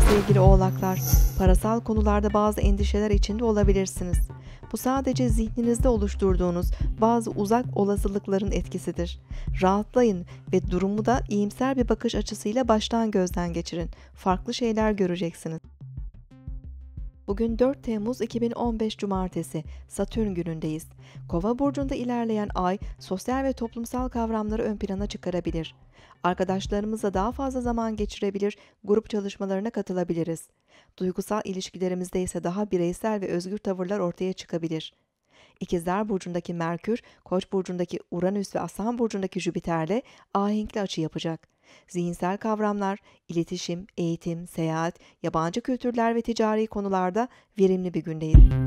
sevgili oğlaklar. Parasal konularda bazı endişeler içinde olabilirsiniz. Bu sadece zihninizde oluşturduğunuz bazı uzak olasılıkların etkisidir. Rahatlayın ve durumu da iyimser bir bakış açısıyla baştan gözden geçirin. Farklı şeyler göreceksiniz. Bugün 4 Temmuz 2015 Cumartesi, Satürn günündeyiz. Kova burcunda ilerleyen ay, sosyal ve toplumsal kavramları ön plana çıkarabilir. Arkadaşlarımızla daha fazla zaman geçirebilir, grup çalışmalarına katılabiliriz. Duygusal ilişkilerimizde ise daha bireysel ve özgür tavırlar ortaya çıkabilir. İkizler burcundaki Merkür, Koç burcundaki Uranüs ve Aslan burcundaki Jüpiter'le ahenkli açı yapacak. Zihinsel kavramlar, iletişim, eğitim, seyahat, yabancı kültürler ve ticari konularda verimli bir gündeyiz.